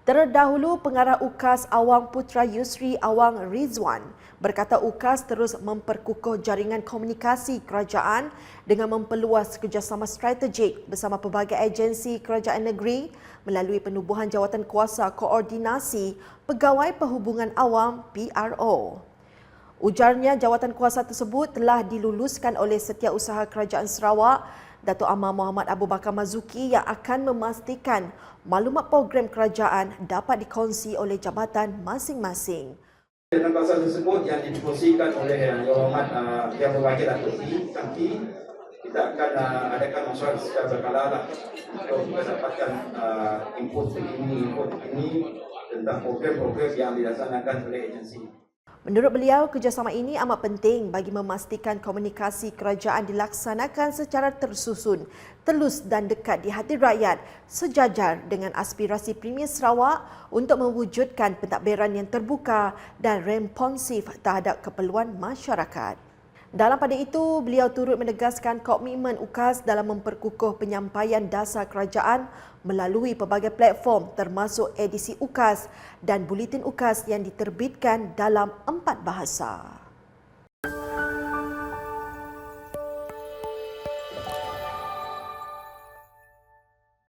Terdahulu pengarah UKAS Awang Putra Yusri Awang Rizwan berkata UKAS terus memperkukuh jaringan komunikasi kerajaan dengan memperluas kerjasama strategik bersama pelbagai agensi kerajaan negeri melalui penubuhan jawatan kuasa koordinasi pegawai perhubungan awam PRO. Ujarnya jawatan kuasa tersebut telah diluluskan oleh Setiausaha Kerajaan Sarawak Datuk Amar Muhammad Abu Bakar Mazuki yang akan memastikan maklumat program kerajaan dapat dikongsi oleh jabatan masing-masing. Dalam pasal tersebut yang dikongsikan oleh Yang Berhormat uh, Yang Berbahagia Datuk T, Tanti, kita akan uh, adakan masyarakat secara berkala lah untuk mendapatkan uh, input begini, input begini tentang program-program yang dilaksanakan oleh agensi. Menurut beliau, kerjasama ini amat penting bagi memastikan komunikasi kerajaan dilaksanakan secara tersusun, telus dan dekat di hati rakyat sejajar dengan aspirasi Premier Sarawak untuk mewujudkan pentadbiran yang terbuka dan responsif terhadap keperluan masyarakat. Dalam pada itu, beliau turut menegaskan komitmen UKAS dalam memperkukuh penyampaian dasar kerajaan melalui pelbagai platform termasuk edisi UKAS dan buletin UKAS yang diterbitkan dalam empat bahasa.